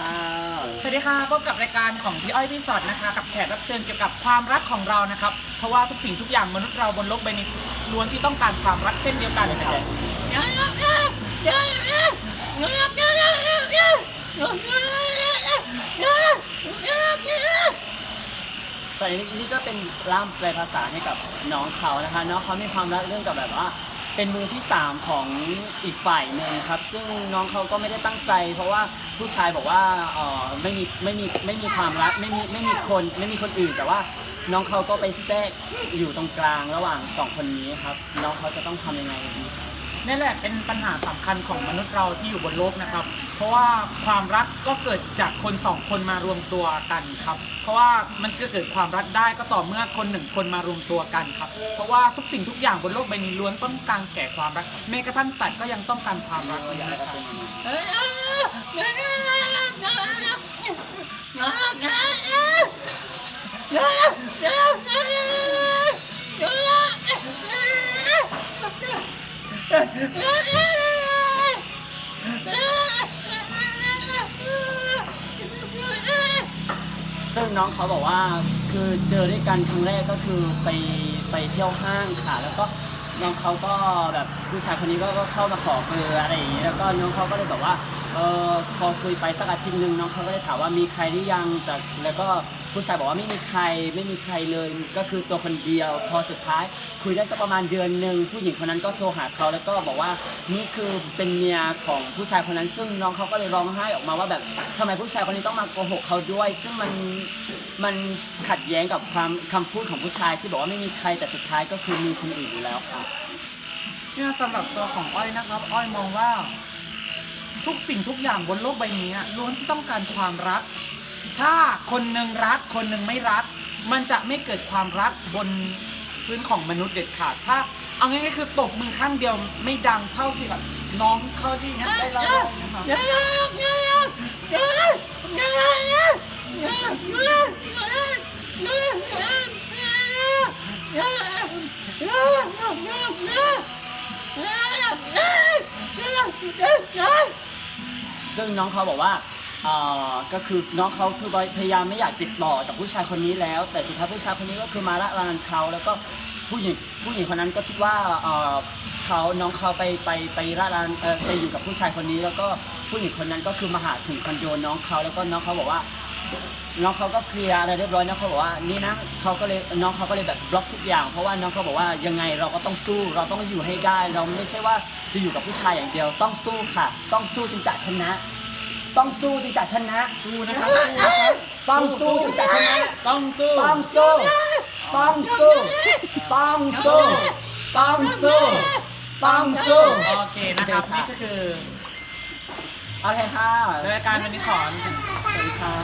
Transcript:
ค่ะสวัสดีค่ะพบกับรายการของพี่อ้อยพี่สอดนะคะ กับแขกรับเชิญเกี่ยวกับความรักของเรานะครับ เพราะว่าทุกสิ่งทุกอย่างมนุษย์เราบนโลกใบนี้ล้วนที่ต้องการความรักเช่นเดียวกันนะครับส่วนนี้ก็เป็นร่ามแปลภาษาให้กับน้องเขานะคะ น้องเขามีความรักเรื่องกับแบบว่า เป็นมือที่สามของอีกฝ่ายหนึ่งครับ ซึ่งน้องเขาก็ไม่ได้ตั้งใจ เพราะว่าผู้ชายบอกว่าเออไม่มีไม่มีไม่มีความรักไม่มีไม่มีคนไม่มีคนอื่นแต่ว่าน้องเขาก็ไปแทรกอยู่ตรงกลางระหว่างสองคนนี้ครับ น้องเขาจะต้องทำยังไงดีครับ นี่แหละเป็นปัญหาสำคัญของมนุษย์เราที่อยู่บนโลกนะครับ เพราะว่าความรักก็เกิดจากคนสองคนมารวมตัวกันครับ เพราะว่ามันจะเกิดความรักได้ก็ต่อเมื่อคนหนึ่งคนมารวมตัวกันครับ เพราะว่าทุกสิ่งทุกอย่างบนโลกใบนี้ล้วนต้องการแก่ความรัก แม้กระทั่งสัตว์ก็ยังต้องการความรักเลยนะครับ ซึ่งน้องเขาบอกว่าคือเจอด้วยกันครั้งแรกก็คือไปไปเที่ยวห้างค่ะ แล้วก็น้องเขาก็แบบผู้ชายคนนี้ก็ก็เข้ามาขอเบอร์อะไรอย่างนี้แล้วก็น้องเขาก็เลยแบบว่าเออพอคุยไปสักอาทิตย์หนึ่งน้องเขาก็เลยถามว่ามีใครหรือยังแต่แล้วก็ ผู้ชายบอกว่าไม่มีใครไม่มีใครเลยก็คือตัวคนเดียว พอสุดท้ายคุยได้สักประมาณเดือนหนึ่งผู้หญิงคนนั้นก็โทรหาเขาแล้วก็บอกว่านี่คือเป็นเมียของผู้ชายคนนั้น ซึ่งน้องเขาก็เลยร้องไห้ออกมาว่าแบบทำไมผู้ชายคนนี้ต้องมาโกหกเขาด้วย ซึ่งมันมันขัดแย้งกับความคำพูดของผู้ชายที่บอกว่าไม่มีใครแต่สุดท้ายก็คือมีคนอื่นอยู่แล้วครับเนี่ยสำหรับตัวของอ้อยนะครับ อ้อยมองว่า ทุกสิ่งทุกอย่างบนโลกใบนี้ล้วนที่ต้องการความรัก ถ้าคนหนึ่งรักคนหนึ่งไม่รัก มันจะไม่เกิดความรักบนพื้นของมนุษย์เด็ดขาดถ้า เอาง่ายๆคือตบมือข้างเดียวไม่ดังเท่าที่แบบน้องเขาที่เนี้ยได้แล้วนะครับซึ่งน้องเขาบอกว่า อ่อก็คือน้องเขาคือพยายามไม่อยากติดต่อกับผู้ชายคนนี้แล้ว แต่สุดท้ายผู้ชายคนนี้ก็คือมาละลานเขาแล้วก็ผู้หญิงผู้หญิงคนนั้นก็คิดว่าเอ่อเขาน้องเขาไปไปไปละลานเออไปอยู่กับผู้ชายคนนี้ แล้วก็ผู้หญิงคนนั้นก็คือมาหาถึงคอนโดน้องเขาแล้วก็น้องเขาบอกว่า น้องเขาก็เคลียร์อะไรเรียบร้อยน้องเขาบอกว่านี่นะเขาก็เลยน้องเขาก็เลยแบบบล็อกทุกอย่าง เพราะว่าน้องเขาบอกว่ายังไงเราก็ต้องสู้เราต้องอยู่ให้ได้ เราไม่ใช่ว่าจะอยู่กับผู้ชายอย่างเดียว ต้องสู้ค่ะ ต้องสู้จึงจะชนะ ต้องสู้จึงจะชนะ สู้นะครับสู้นะครับต้องสู้จึงจะชนะ ต้องสู้ต้องสู้ ต้องสู้ ต้องสู้ ต้องสู้ ต้องสู้ โอเคนะครับโอเคค่ะนี่ก็คือโอเคค่ะ รายการวันนี้ขอสวัสดีค่ะ